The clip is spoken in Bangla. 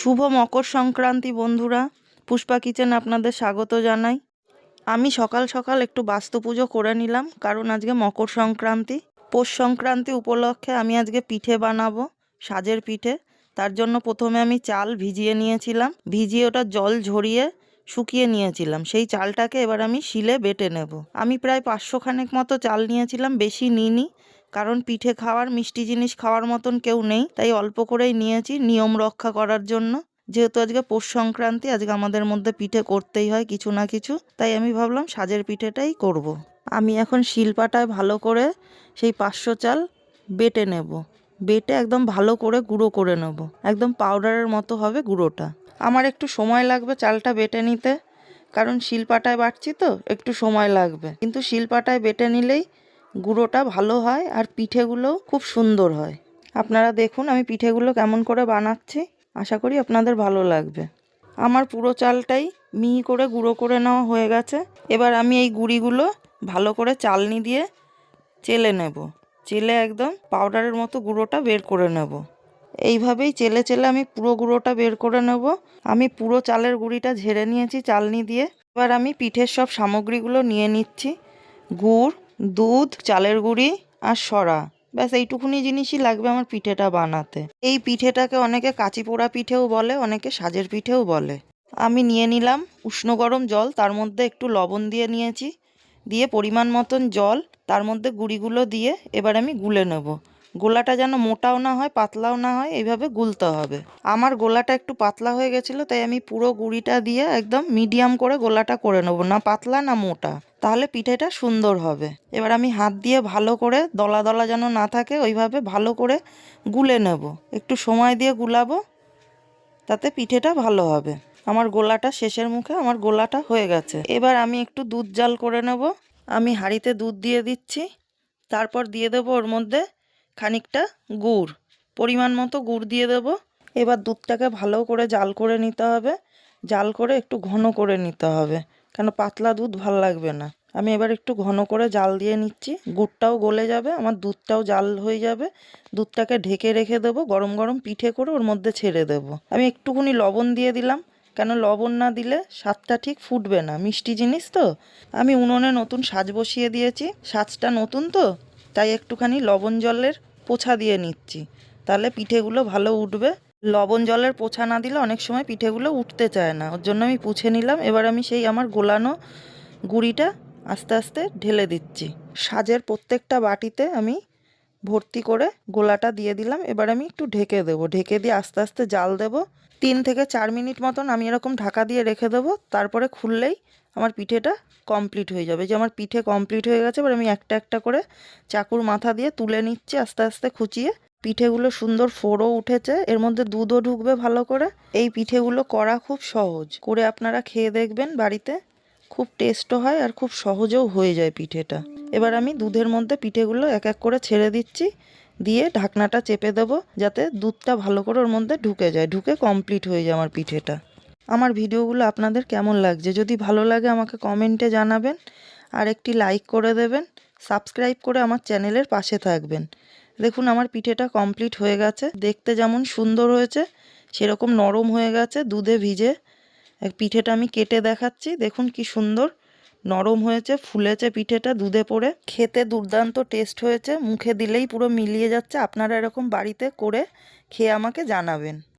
শুভ মকর সংক্রান্তি, বন্ধুরা। পুষ্পা কিচেন আপনাদের স্বাগত জানাই। আমি সকাল সকাল একটু বাস্তু পুজো করে নিলাম, কারণ আজকে মকর সংক্রান্তি। পৌষ সংক্রান্তি উপলক্ষে আমি আজকে পিঠে বানাবো, সাজের পিঠে। তার জন্য প্রথমে আমি চাল ভিজিয়ে নিয়েছিলাম। ভিজিয়ে ওটা জল ঝরিয়ে শুকিয়ে নিয়েছিলাম। সেই চালটাকে এবার আমি শিলে বেটে নেব। আমি প্রায় পাঁচশো খানেক মতো চাল নিয়েছিলাম, বেশি নিইনি। কারণ পিঠে খাওয়ার, মিষ্টি জিনিস খাওয়ার মতন কেউ নেই। তাই অল্প করেই নিয়েছি নিয়ম রক্ষা করার জন্য। যেহেতু আজকে পৌষ সংক্রান্তি, আজকে আমাদের মধ্যে পিঠে করতেই হয় কিছু না কিছু। তাই আমি ভাবলাম সাজের পিঠেটাই করব। আমি এখন শিলপাটায় ভালো করে সেই পাঁচশো চাল বেটে নেব। বেটে একদম ভালো করে গুঁড়ো করে নেব। একদম পাউডারের মতো হবে গুঁড়োটা। আমার একটু সময় লাগবে চালটা বেটে নিতে। কারণ শিলপাটায় বাটছি তো, একটু সময় লাগবে। কিন্তু শিলপাটায় বেটে নিলেই গুঁড়োটা ভালো হয় আর পিঠেগুলোও খুব সুন্দর হয়। আপনারা দেখুন আমি পিঠেগুলো কেমন করে বানাচ্ছি। আশা করি আপনাদের ভালো লাগবে। আমার পুরো চালটাই মিহি করে গুঁড়ো করে নেওয়া হয়ে গেছে। এবার আমি এই গুঁড়িগুলো ভালো করে চালনি দিয়ে চেলে নেব। চেলে একদম পাউডারের মতো গুঁড়োটা বের করে নেব। এইভাবেই চেলে চেলে আমি পুরো গুঁড়োটা বের করে নেব। আমি পুরো চালের গুঁড়িটা ঝেড়ে নিয়েছি চালনি দিয়ে। এবার আমি পিঠের সব সামগ্রীগুলো নিয়ে নিচ্ছি। গুড় দুধ, চালের গুঁড়ি আর সরা। ব্যাস, এইটুকুনি জিনিসই লাগবে আমার পিঠেটা বানাতে। এই পিঠেটাকে অনেকে কাঁচি পোড়া পিঠেও বলে, অনেকে সাজের পিঠেও বলে। আমি নিয়ে নিলাম উষ্ণ গরম জল, তার মধ্যে একটু লবণ দিয়ে নিয়েছি। দিয়ে পরিমাণ মতন জল, তার মধ্যে গুঁড়িগুলো দিয়ে এবার আমি গুলে নেব। গোলাটা যেন মোটাও না হয়, পাতলাও না হয়, এইভাবে গুলতে হবে। আমার গোলাটা একটু পাতলা হয়ে গেছিল, তাই আমি পুরো গুঁড়িটা দিয়ে একদম মিডিয়াম করে গোলাটা করে নেব, না পাতলা না মোটা। তাহলে পিঠেটা সুন্দর হবে। এবার আমি হাত দিয়ে ভালো করে দলা দলা যেন না থাকে, ওইভাবে ভালো করে গুলে নেব। একটু সময় দিয়ে গুলাবো, তাতে পিঠেটা ভালো হবে। আমার গোলাটা শেষের মুখে, আমার গোলাটা হয়ে গেছে। এবার আমি একটু দুধ জাল করে নেব। আমি হাঁড়িতে দুধ দিয়ে দিচ্ছি। তারপর দিয়ে দেবো ওর মধ্যে খানিকটা গুড়, পরিমাণ মতো গুড় দিয়ে দেব। এবার দুধটাকে ভালো করে জাল করে নিতে হবে। জাল করে একটু ঘন করে নিতে হবে। কেন পাতলা দুধ ভালো লাগবে না। আমি এবার একটু ঘন করে জাল দিয়ে নিচ্ছি। গুড়টাও গলে যাবে, আমার দুধটাও জাল হয়ে যাবে। দুধটাকে ঢেকে রেখে দেবো, গরম গরম পিঠে করে ওর মধ্যে ছেড়ে দেবো। আমি একটুখানি লবণ দিয়ে দিলাম। কেন লবণ না দিলে স্বাদটা ঠিক ফুটবে না। মিষ্টি জিনিস তো। আমি উনুনে নতুন সাজ বসিয়ে দিয়েছি। সাজটা নতুন তো, তাই একটুখানি লবণ জলের পোছা দিয়ে নিচ্ছি। তাহলে পিঠেগুলো ভালো উঠবে। লবণ জলের পোছা না দিলে অনেক সময় পিঠেগুলো উঠতে চায় না। ওর জন্য আমি পুছে নিলাম। এবার আমি সেই আমার গোলানো গুঁড়িটা আস্তে আস্তে ঢেলে দিচ্ছি। সাজের প্রত্যেকটা বাটিতে আমি ভর্তি করে গোলাটা দিয়ে দিলাম। এবার আমি একটু ঢেকে দেবো। ঢেকে দিয়ে আস্তে আস্তে জাল দেব। তিন থেকে চার মিনিট মতন আমি এরকম ঢাকা দিয়ে রেখে দেবো। তারপরে খুললেই আমার পিঠেটা কমপ্লিট হয়ে যাবে। যে আমার পিঠে কমপ্লিট হয়ে গেছে, এবার আমি একটা একটা করে চাকুর মাথা দিয়ে তুলে নিচ্ছি আস্তে আস্তে খুঁচিয়ে। পিঠেগুলো সুন্দর ফোড়ও উঠেছে, এর মধ্যে দুধও ঢুকবে ভালো করে। এই পিঠেগুলো করা খুব সহজ। করে আপনারা খেয়ে দেখবেন বাড়িতে। খুব টেস্টও হয় আর খুব সহজেও হয়ে যায় পিঠেটা। এবার আমি দুধের মধ্যে পিঠেগুলো এক এক করে ছেড়ে দিচ্ছি। দিয়ে ঢাকনাটা চেপে দেবো যাতে দুধটা ভালো করে ওর মধ্যে ঢুকে যায়। ঢুকে কমপ্লিট হয়ে যায় আমার পিঠেটা। আমার ভিডিওগুলো আপনাদের কেমন লাগছে? যদি ভালো লাগে আমাকে কমেন্টে জানাবেন। আর একটি লাইক করে দেবেন। সাবস্ক্রাইব করে আমার চ্যানেলের পাশে থাকবেন। দেখুন আমার পিঠেটা কমপ্লিট হয়ে গেছে। দেখতে যেমন সুন্দর হয়েছে, সেরকম নরম হয়ে গেছে দুধে ভিজে। পিঠেটা আমি কেটে দেখাচ্ছি, দেখুন কি সুন্দর নরম হয়েছে, ফুলেছে পিঠেটা দুধে পড়ে। খেতে দুর্দান্ত টেস্ট হয়েছে, মুখে দিলেই পুরো মিলিয়ে যাচ্ছে। আপনারা এরকম বাড়িতে করে খেয়ে আমাকে জানাবেন।